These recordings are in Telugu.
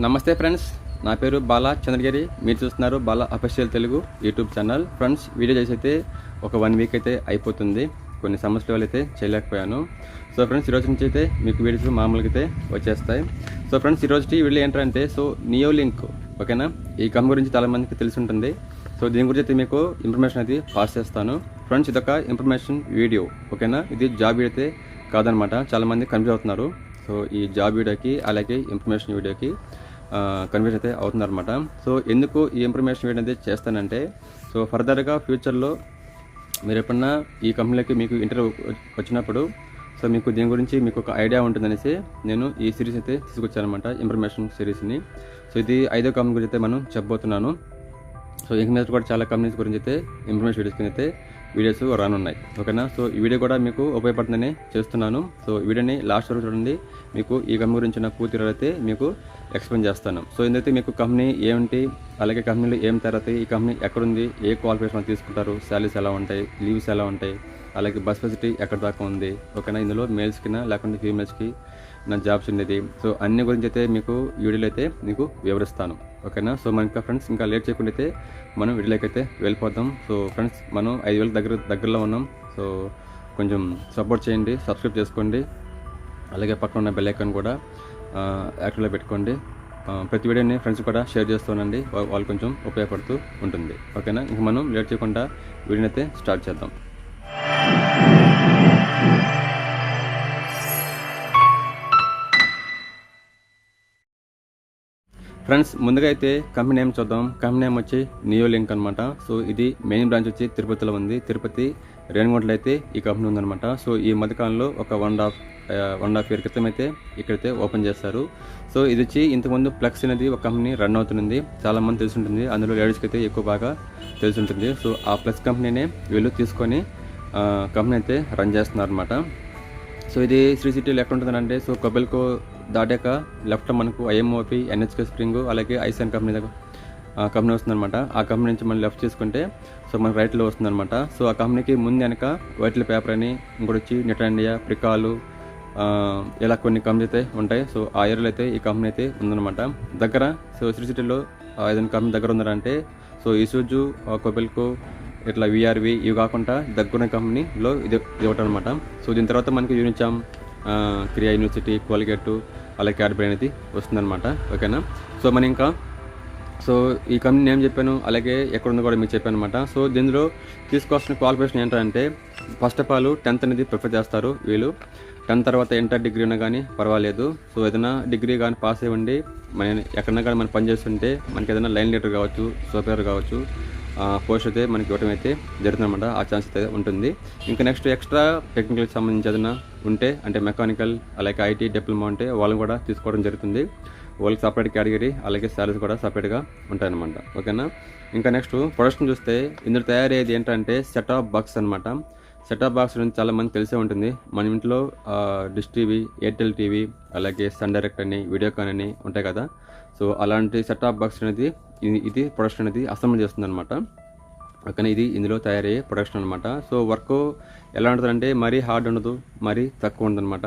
నమస్తే ఫ్రెండ్స్ నా పేరు బాలా చంద్రగిరి. మీరు చూస్తున్నారు Bala official Telugu YouTube channel. Friends video చేసి అయితే ఒక వన్ వీక్ అయితే అయిపోతుంది. కొన్ని సమస్యల వల్ల అయితే చేయలేకపోయాను. సో ఫ్రెండ్స్ ఈరోజు నుంచి అయితే మీకు వీడియోస్ మామూలుగా అయితే వచ్చేస్తాయి. సో ఫ్రెండ్స్ ఈరోజు వీడియో ఏంటంటే సో నియో లింక్ ఓకేనా? ఈ కమ్ గురించి చాలామందికి తెలిసి ఉంటుంది. సో దీని గురించి అయితే మీకు ఇన్ఫర్మేషన్ అయితే పాస్ చేస్తాను. ఫ్రెండ్స్ ఇదొక ఇన్ఫర్మేషన్ వీడియో ఓకేనా? ఇది జాబ్ అయితే కాదనమాట. చాలామంది కన్ఫ్యూజ్ అవుతున్నారు. సో ఈ జాబ్ వీడియోకి అలాగే ఇన్ఫర్మేషన్ వీడియోకి కన్ఫ్యూజ్ అయితే అవుతుందన్నమాట. సో ఎందుకు ఈ ఇన్ఫర్మేషన్ ఏంటంటే అయితే చేస్తానంటే సో ఫర్దర్గా ఫ్యూచర్లో మీరు ఎప్పుడన్నా ఈ కంపెనీలోకి మీకు ఇంటర్వ్యూ వచ్చినప్పుడు సో మీకు దీని గురించి మీకు ఒక ఐడియా ఉంటుందనేసి నేను ఈ సిరీస్ అయితే తీసుకొచ్చానమాట ఇన్ఫర్మేషన్ సిరీస్ని సో ఇది ఐదో కంపెనీ గురించి అయితే మనం చెప్పబోతున్నాను. సో ఇంక మీద కూడా చాలా కంపెనీస్ గురించి అయితే ఇన్ఫర్మేషన్ వీడియోస్ కింద అయితే వీడియోస్ రానున్నాయి. ఓకేనా? సో ఈ వీడియో కూడా మీకు ఉపయోగపడుతుందని చేస్తున్నాను. సో వీడియోని లాస్ట్ వరకు చూడండి. మీకు ఈ కంపెనీ గురించి నా పూర్తి అయితే మీకు ఎక్స్ప్లెయిన్ చేస్తాను. సో ఇందైతే మీకు కంపెనీ ఏమిటి అలాగే కంపెనీలో ఏం తరగతి ఈ కంపెనీ ఎక్కడుంది ఏ క్వాలిఫికేషన్ తీసుకుంటారు శాలరీస్ ఎలా ఉంటాయి లీవ్స్ ఎలా ఉంటాయి అలాగే బస్ ఫెసిలిటీ ఎక్కడ దాకా ఉంది ఓకేనా? ఇందులో మేల్స్కినా లేకుంటే ఫీమేల్స్కి నా జాబ్స్ ఉండేది. సో అన్ని గురించి అయితే మీకు ఈ వీడియోలో అయితే మీకు వివరిస్తాను. ఓకేనా? సో మన ఇంకా ఫ్రెండ్స్ ఇంకా లేట్ చేయకుండా అయితే మనం వీడియోలోకి అయితే వెళ్ళిపోతాం సో ఫ్రెండ్స్ మనం ఐదు వేల దగ్గర దగ్గరలో ఉన్నాం. సో కొంచెం సపోర్ట్ చేయండి సబ్స్క్రైబ్ చేసుకోండి. అలాగే పక్కన ఉన్న బెల్ ఐకాన్ కూడా యాక్టివ్లో పెట్టుకోండి. ప్రతి వీడియోని ఫ్రెండ్స్ కూడా షేర్ చేస్తానండి. వాళ్ళు కొంచెం ఉపయోగపడుతూ ఉంటుంది. ఓకేనా ఇంక మనం లేట్ చేయకుండా వీడియోని అయితే స్టార్ట్ చేద్దాం. ఫ్రెండ్స్ ముందుగా అయితే కంపెనీ నేమ్ చూద్దాం. కంపెనీ నేమ్ వచ్చి నియో లింక్ అనమాట సో ఇది మెయిన్ బ్రాంచ్ వచ్చి తిరుపతిలో ఉంది. తిరుపతి రేణిగుంటలో అయితే ఈ కంపెనీ ఉందన్నమాట. సో ఈ మధ్యకాలంలో ఒక one half one half year క్రితం అయితే ఇక్కడైతే ఓపెన్ చేస్తారు. సో ఇది వచ్చి ఇంతకుముందు ప్లక్స్ అనేది ఒక కంపెనీ రన్ అవుతుంది చాలా మంది తెలిసి ఉంటుంది అందులో లేడీస్కి అయితే ఎక్కువ బాగా తెలిసి ఉంటుంది సో ఆ ప్లస్ కంపెనీనే వీళ్ళు తీసుకొని కంపెనీ అయితే రన్ చేస్తున్నారు అనమాట సో ఇది శ్రీ సిటీలో ఎక్కడ ఉంటుందంటే సో కొబెల్కో దాటాక లెఫ్ట్ మనకు ఐఎంఓపి ఎన్హెచ్కే స్ప్రింగ్ అలాగే ఐసన్ కంపెనీ దగ్గర కంపెనీ వస్తుందన్నమాట. ఆ కంపెనీ నుంచి మనం లెఫ్ట్ చేసుకుంటే సో మనకు రైట్లో వస్తుందన్నమాట. సో ఆ కంపెనీకి ముందు వెనక వైట్ల పేపర్ అని ఇంకోటి వచ్చి నెట్ ఇండియా ప్రికాలు ఇలా కొన్ని కంపెనీ అయితే ఉంటాయి. సో ఆ ఏరియాలో అయితే ఈ కంపెనీ అయితే ఉందన్నమాట. దగ్గర సో శ్రీ సిటీలో ఏదైనా కంపెనీ దగ్గర ఉందంటే సో ఈసూజు కొబెల్కో ఇట్లా విఆర్వి ఇవి కాకుండా దగ్గరున్న కంపెనీలో ఇది ఇది ఒకటి అనమాట సో దీని తర్వాత మనకి యూనిచామ్ క్రియా యూనివర్సిటీ కోల్గేట్ అలాగే క్యాడ్బరీ అనేది వస్తుందన్నమాట. ఓకేనా సో మనం ఇంకా సో ఈ కంపెనీ నేను చెప్పాను అలాగే ఎక్కడుందో కూడా మీకు చెప్పాను అనమాట సో దీనిలో తీసుకోవాల్సిన క్వాలిఫికేషన్ ఏంటంటే ఫస్ట్ ఆఫ్ ఆల్ టెన్త్ అనేది ప్రిఫర్ చేస్తారు వీళ్ళు. టెన్త్ తర్వాత ఇంటర్ డిగ్రీ ఉన్నా కానీ పర్వాలేదు. సో ఏదైనా డిగ్రీ కానీ పాస్ అయ్యండి. మన ఎక్కడన్నా కానీ మనం పనిచేస్తుంటే మనకి ఏదైనా లైన్ లీడర్ కావచ్చు సూపర్ కావచ్చు పోస్ట్ అయితే మనకి ఇవ్వడం అయితే జరుగుతుందన్నమాట. ఆ ఛాన్స్ అయితే ఉంటుంది. ఇంకా నెక్స్ట్ ఎక్స్ట్రా టెక్నికల్కి సంబంధించి ఏదైనా ఉంటే అంటే మెకానికల్ అలాగే ఐటీ డిప్లొమా ఉంటే వాళ్ళని కూడా తీసుకోవడం జరుగుతుంది. వాళ్ళకి సపరేట్ కేటగిరీ అలాగే శాలరీస్ కూడా సపరేట్గా ఉంటాయన్నమాట. ఓకేనా ఇంకా నెక్స్ట్ ప్రొడక్షన్ చూస్తే ఇందులో తయారయ్యేది ఏంటంటే సెట్ ఆఫ్ బాక్స్ అనమాట సెట్ బాక్స్ గురించి చాలా మంది తెలిసే ఉంటుంది. మన ఇంట్లో డిష్ టీవీ ఎయిర్టెల్ టీవీ అలాగే సన్ డైరెక్ట్ అని వీడియోకాన్ అని ఉంటాయి కదా. సో అలాంటి సెట్ ఆఫ్ బాక్స్ అనేది ఇది- ఇది ప్రొడక్షన్ అనేది అసెంబ్లీ చేస్తుంది అనమాట కానీ ఇది ఇందులో తయారయ్యే ప్రొడక్షన్ అనమాట సో వర్క్ ఎలా ఉంటుందంటే మరీ హార్డ్ ఉండదు మరీ తక్కువ ఉండదన్నమాట.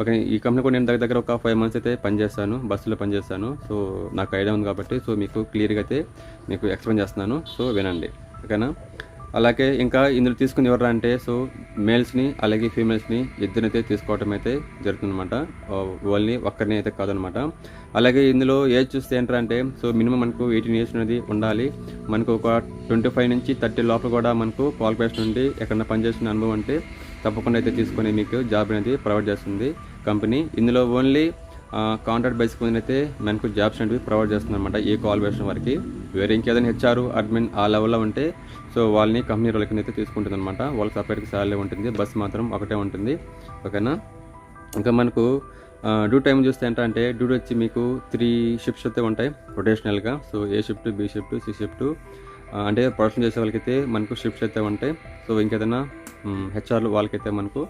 ఓకే ఈ కంపెనీ కూడా నేను దగ్గర దగ్గర ఒక ఫైవ్ మంత్స్ అయితే పనిచేస్తాను బస్సులో పనిచేస్తాను. సో నాకు ఐడియా ఉంది కాబట్టి సో మీకు క్లియర్గా అయితే మీకు ఎక్స్ప్లెయిన్ చేస్తున్నాను. సో వినండి. ఓకేనా? అలాగే ఇంకా ఇందులో తీసుకుని ఎవరు అంటే సో మేల్స్ని అలాగే ఫీమేల్స్ని ఇద్దరినైతే తీసుకోవటం అయితే జరుగుతుందన్నమాట వాళ్ళని ఒక్కరిని అయితే కాదనమాట అలాగే ఇందులో ఏజ్ చూస్తే ఏంటంటే సో మినిమం మనకు ఎయిటీన్ ఇయర్స్ అనేది ఉండాలి. మనకు ఒక ట్వంటీ ఫైవ్ నుంచి థర్టీ లోపల కూడా మనకు క్వాలిఫికేషన్ ఉండి ఎక్కడన్నా పనిచేసిన అనుభవం అంటే తప్పకుండా అయితే తీసుకొని మీకు జాబ్ అనేది ప్రొవైడ్ చేస్తుంది కంపెనీ. ఇందులో ఓన్లీ కాంట్రాక్ట్ బేసిక్ మీద అయితే మనకు జాబ్స్ అనేవి ప్రొవైడ్ చేస్తుంది అనమాట ఈ క్వాలిఫికేషన్ వరకు. వేరే ఇంకేదైనా హెచ్ఆర్ అడ్మిన్ ఆ లెవెల్లో ఉంటే సో వాళ్ళని కంపెనీ వాళ్ళకి అయితే తీసుకుంటుంది అనమాట వాళ్ళకి సపరేట్గా శాలరీ ఉంటుంది బస్ మాత్రం ఒకటే ఉంటుంది. ఓకేనా ఇంకా మనకు డ్యూ టైం చూస్తే ఏంటంటే డ్యూ వచ్చి మీకు త్రీ షిఫ్ట్స్ అయితే ఉంటాయి రొటేషనల్గా so A shift B shift C shift అంటే ప్రొడక్షన్ చేసే వాళ్ళకైతే మనకు షిఫ్ట్స్ అయితే ఉంటాయి. సో ఇంకేదైనా హెచ్ఆర్లు వాళ్ళకైతే మనకు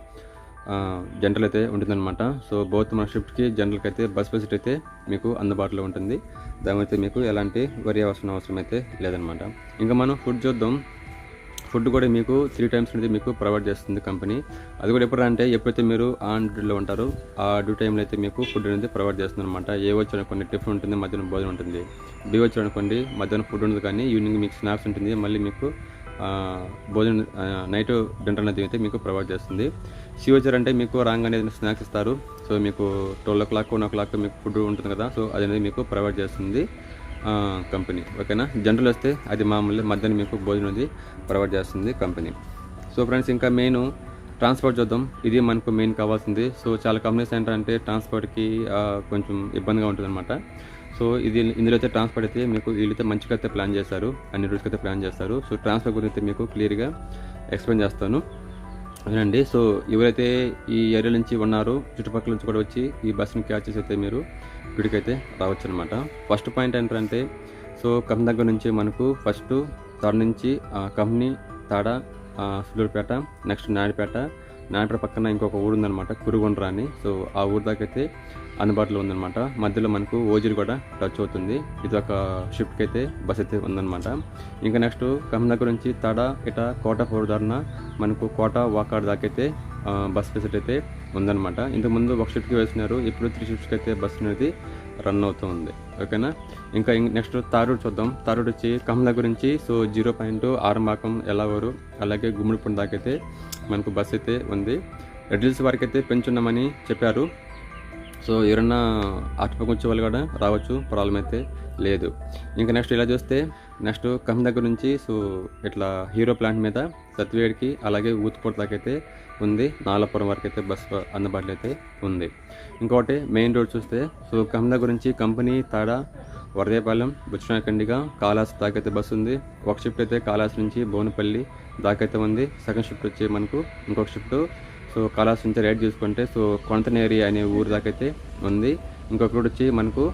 జనరల్ అయితే ఉంటుందన్నమాట. సో బోత్ మన షిఫ్ట్కి జనరల్కి అయితే బస్ ఫెసిలిటీ అయితే మీకు అందుబాటులో ఉంటుంది. దాని అయితే మీకు ఎలాంటి వరి అవసరం అవసరం అయితే లేదనమాట ఇంకా మనం ఫుడ్ చూద్దాం. ఫుడ్ కూడా మీకు త్రీ టైమ్స్ అనేది మీకు ప్రొవైడ్ చేస్తుంది కంపెనీ. అది కూడా ఎప్పుడు అంటే ఎప్పుడైతే మీరు ఆన్ డ్యూటీలో ఉంటారో ఆ డ్యూ టైంలో అయితే మీకు ఫుడ్ అనేది ప్రొవైడ్ చేస్తుంది అనమాట ఏ వచ్చి టిఫిన్ ఉంటుంది మధ్యాహ్నం భోజనం ఉంటుంది. బి వచ్చి అనుకోండి మధ్యాహ్నం ఫుడ్ ఉంటుంది కానీ ఈవినింగ్ మీకు స్నాక్స్ ఉంటుంది. మళ్ళీ మీకు భోజనం నైట్ డిన్నర్ అనేది అయితే మీకు ప్రొవైడ్ చేస్తుంది. సి వచ్చారు అంటే మీకు రాంగ్ అనేది స్నాక్స్ ఇస్తారు. సో మీకు twelve o'clock one o'clock మీకు ఫుడ్ ఉంటుంది కదా. సో అది అనేది మీకు ప్రొవైడ్ చేస్తుంది కంపెనీ. ఓకేనా? జనరల్ వస్తే అది మామూలు మధ్యాహ్నం మీకు భోజనం అది ప్రొవైడ్ చేస్తుంది కంపెనీ. సో ఫ్రెండ్స్ ఇంకా మెయిన్ ట్రాన్స్పోర్ట్ చూద్దాం. ఇది మనకు మెయిన్ కావాల్సింది. సో చాలా కంపెనీస్ ఏంటంటే ట్రాన్స్పోర్ట్కి కొంచెం ఇబ్బందిగా ఉంటుంది సో ఇది ఇందులో అయితే ట్రాన్స్పోర్ట్ అయితే మీకు వీళ్ళైతే మంచిగా అయితే ప్లాన్ చేస్తారు అన్ని రూట్స్కి అయితే ప్లాన్ చేస్తారు. సో ట్రాన్స్పోర్ట్ గురించి అయితే మీకు క్లియర్గా ఎక్స్ప్లెయిన్ చేస్తాను. అవునండి సో ఎవరైతే ఈ ఏరియా నుంచి ఉన్నారో చుట్టుపక్కల నుంచి కూడా వచ్చి ఈ బస్సుని క్యాచ్ చేసి అయితే మీరు గుడికైతే రావచ్చు అనమాట ఫస్ట్ పాయింట్ ఏంటంటే సో కంపెనీ దగ్గర నుంచి మనకు ఫస్ట్ తాడ నుంచి కంపెనీ తాడ సూళ్ళూరుపేట నెక్స్ట్ నాయుడుపేట నాయపడ పక్కన ఇంకొక ఊరు ఉందన్నమాట కురుగుండ్ర అని సో ఆ ఊరు దాకైతే అందుబాటులో ఉందన్నమాట. మధ్యలో మనకు ఓజిరి కూడా టచ్ అవుతుంది. ఇది ఒక షిఫ్ట్కి అయితే బస్ అయితే ఉందన్నమాట. ఇంకా నెక్స్ట్ కంపెనీ దగ్గర నుంచి తడ ఇట కోట ఫోర్ మనకు కోట వాకాడ్ దాకైతే బస్ ఫెసిలిటీ అయితే ఉందన్నమాట ఇంతకుముందు ఒక షిఫ్ట్కి వేసినారు ఇప్పుడు త్రీ షిఫ్ట్స్కి అయితే బస్ అనేది రన్ అవుతూ ఉంది. ఓకేనా? ఇంకా నెక్స్ట్ తారూడ్ చూద్దాం. తారుడు వచ్చి కమల గురించి. సో జీరో పాయింట్ ఆరంభాకం ఎలావరు అలాగే గుమ్మడిపండు దాకైతే అయితే మనకు బస్ అయితే ఉంది. రెడ్ హిల్స్ వరకు అయితే పెంచున్నామని చెప్పారు. సో ఎవరన్నా అటుపక్క వచ్చే వాళ్ళు కూడా రావచ్చు. ప్రాబ్లం అయితే లేదు. ఇంకా నెక్స్ట్ ఇలా చూస్తే నెక్స్ట్ కంపెనీ దగ్గర నుంచి సో ఇట్లా హీరో ప్లాంట్ మీద సత్వేడికి అలాగే ఊతుకోట దాకా అయితే ఉంది. నాలపురం వరకు అయితే బస్సు అందుబాటులో అయితే ఉంది. ఇంకోటి మెయిన్ రోడ్ చూస్తే సో కంపెనీ గురించి కంపెనీ తాడ వరదేపాలెం బుచ్చినాకండిగా కాళాస్ దాకైతే బస్సు ఉంది. ఒక షిఫ్ట్ అయితే కాళాస్ నుంచి బోనపల్లి దాకైతే ఉంది. సెకండ్ షిఫ్ట్ వచ్చి మనకు ఇంకొక షిఫ్ట్. సో కళాస్ నుంచి రైడ్ చూసుకుంటే సో కొంతనేరి అనే ఊరు దాకైతే ఉంది. ఇంకొక రోడ్ వచ్చి మనకు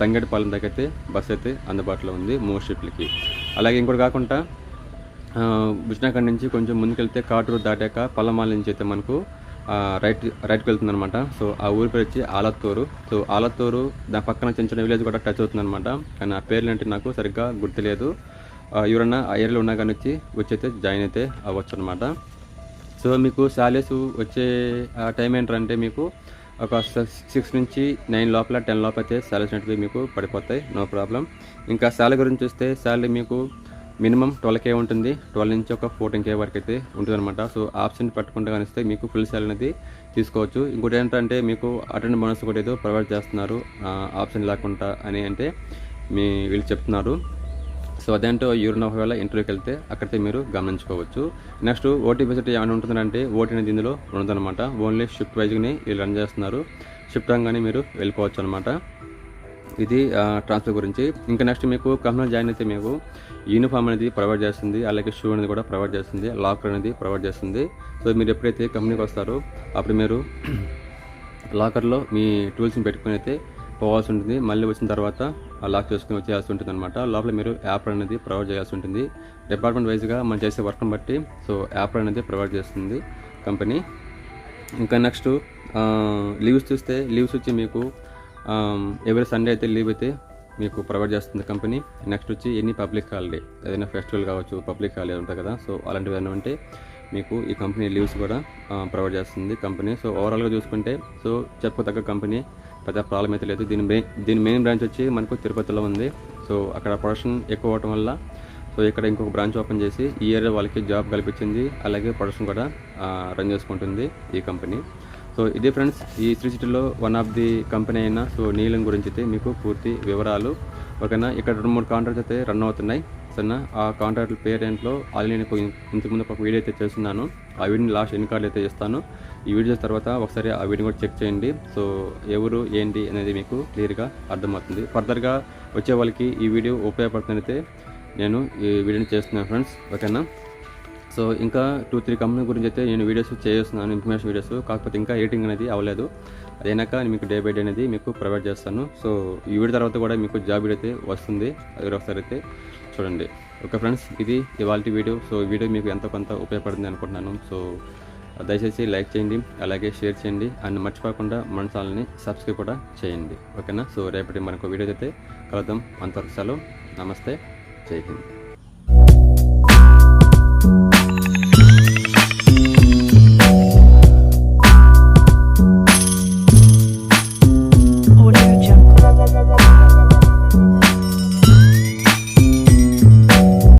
తంగడిపాలెం దాకైతే బస్ అయితే అందుబాటులో ఉంది మూడు షిఫ్ట్లకి. అలాగే ఇంకోటి కాకుండా బుజ్నాకండ నుంచి కొంచెం ముందుకెళ్తే కాటూరు దాటాక పల్లమాల నుంచి అయితే మనకు రైట్ రైట్కి వెళ్తుంది అనమాట సో ఆ ఊరి పేరు వచ్చి ఆలత్తూరు. సో ఆలత్తూరు దాని పక్కన చిన్న చిన్న విలేజ్ కూడా టచ్ అవుతుంది అనమాట కానీ ఆ పేర్లు అంటే నాకు సరిగ్గా గుర్తులేదు. ఎవరన్నా ఆ ఏరియాలో ఉన్నా కానీ వచ్చి వచ్చైతే జాయిన్ అయితే అవ్వచ్చు అనమాట సో మీకు శాలరీస్ వచ్చే టైం ఏంటంటే మీకు ఒక సిక్స్ నుంచి నైన్ లోపల టెన్ లోపల అయితే శాలరీస్ అనేవి మీకు పడిపోతాయి. No problem. ఇంకా శాలరీ గురించి చూస్తే శాలరీ మీకు మినిమం ట్వెల్వ్ కే ఉంటుంది. ట్వెల్వ్ నుంచి ఒక ఫోర్టీన్ కే వరకు అయితే ఉంటుంది అనమాట సో ఆప్షన్ పట్టుకుంటే కనిస్తే మీకు ఫుల్ శాలరీ అనేది తీసుకోవచ్చు. ఇంకోటి ఏంటంటే మీకు అటెండ్ బోనస్ కూడా ఏదో ప్రొవైడ్ చేస్తున్నారు. ఆప్షన్ లేకుండా అని అంటే మీ వీళ్ళు చెప్తున్నారు. సో అదేంటో యూరిన్ ఒకవేళ ఇంటర్వ్యూకి వెళ్తే అక్కడితే మీరు గమనించుకోవచ్చు. నెక్స్ట్ ఓటీ ఫెసిలిటీ ఏమైనా ఉంటుందంటే ఓటీ అనేది ఇందులో ఉండదన్నమాట. ఓన్లీ షిఫ్ట్ వైజ్గానే వీళ్ళు రన్ చేస్తున్నారు. షిఫ్ట్ రాగానే మీరు వెళ్ళిపోవచ్చు అనమాట ఇది ట్రాన్స్ఫర్ గురించి. ఇంకా నెక్స్ట్ మీకు కంపెనీ జాయిన్ అయితే మీకు యూనిఫామ్ అనేది ప్రొవైడ్ చేస్తుంది అలాగే షూ అనేది కూడా ప్రొవైడ్ చేస్తుంది లాకర్ అనేది ప్రొవైడ్ చేస్తుంది. సో మీరు ఎప్పుడైతే కంపెనీకి వస్తారో అప్పుడు మీరు లాకర్లో మీ టూల్స్ని పెట్టుకుని అయితే పోవాల్సి ఉంటుంది. మళ్ళీ వచ్చిన తర్వాత లాక్ చేసుకుని వచ్చేయాల్సి ఉంటుంది అనమాట లోపల మీరు యాప్ అనేది ప్రొవైడ్ చేయాల్సి ఉంటుంది. డిపార్ట్మెంట్ వైజ్గా మనం చేసే వర్క్ని బట్టి సో యాప్ అనేది ప్రొవైడ్ చేస్తుంది కంపెనీ ఇంకా నెక్స్ట్ లీవ్స్ చూస్తే లీవ్స్ వచ్చి మీకు ఎవరి సండే అయితే లీవ్ అయితే మీకు ప్రొవైడ్ చేస్తుంది కంపెనీ నెక్స్ట్ వచ్చి ఎనీ పబ్లిక్ హాలిడే. ఏదైనా ఫెస్టివల్ కావచ్చు పబ్లిక్ హాలిడే ఉంటుంది కదా సో అలాంటివి ఏమైనా ఉంటే మీకు ఈ కంపెనీ లీవ్స్ కూడా ప్రొవైడ్ చేస్తుంది కంపెనీ. సో ఓవరాల్గా చూసుకుంటే సో చెప్పుకోదగ్గ కంపెనీ పెద్ద ప్రాబ్లం అయితే లేదు. దీని మెయిన్ దీని మెయిన్ బ్రాంచ్ వచ్చి మనకు తిరుపతిలో ఉంది. సో అక్కడ ప్రొడక్షన్ ఎక్కువ అవటం వల్ల సో ఇక్కడ ఇంకొక బ్రాంచ్ ఓపెన్ చేసి ఈ ఏరియా వాళ్ళకి జాబ్ కల్పించింది. అలాగే ప్రొడక్షన్ కూడా రన్ చేసుకుంటుంది ఈ కంపెనీ. సో ఇదే ఫ్రెండ్స్ ఈ three city one of the company అయిన సో నీలం గురించి అయితే మీకు పూర్తి వివరాలు. ఓకేనా? ఇక్కడ రెండు మూడు కాంట్రాక్ట్స్ అయితే రన్ అవుతున్నాయి. సరేనా? ఆ కాంట్రాక్ట్ పేరు ఏంట్లో? అది నేను ఇంతకుముందు ఒక వీడియో అయితే చేస్తున్నాను. ఆ వీడియోని లాస్ట్ ఎన్ని కార్డులు అయితే ఇస్తాను ఈ వీడియో చేసిన తర్వాత ఒకసారి ఆ వీడియో కూడా చెక్ చేయండి. సో ఎవరు ఏంటి అనేది మీకు క్లియర్గా అర్థమవుతుంది. ఫర్దర్గా వచ్చే వాళ్ళకి ఈ వీడియో ఉపయోగపడుతుందైతే నేను ఈ వీడియోని చేస్తున్నాను ఫ్రెండ్స్ ఓకేనా? సో ఇంకా టూ త్రీ కంపెనీ గురించి అయితే నేను వీడియోస్ చేస్తున్నాను ఇన్ఫర్మేషన్ వీడియోస్ కాకపోతే ఇంకా ఎడిటింగ్ అనేది అవ్వలేదు. అదైనాక నేను మీకు డే బై డే అనేది మీకు ప్రొవైడ్ చేస్తాను. సో ఈ వీడియో తర్వాత కూడా మీకు జాబ్ వీడియో అయితే వస్తుంది. అది ఒకసారి అయితే చూడండి. ఓకే ఫ్రెండ్స్ ఇది ఇవాళ వీడియో సో ఈ వీడియో మీకు ఎంతో కొంత ఉపయోగపడుతుంది అనుకుంటున్నాను. సో దయచేసి లైక్ చేయండి అలాగే షేర్ చేయండి. అండ్ మర్చిపోకుండా మన ఛానల్ని సబ్స్క్రైబ్ కూడా చేయండి. ఓకేనా? సో రేపటి మనకు వీడియో అయితే కలుద్దాం. అంతవరకు సెలవు. నమస్తే. జై హింద్.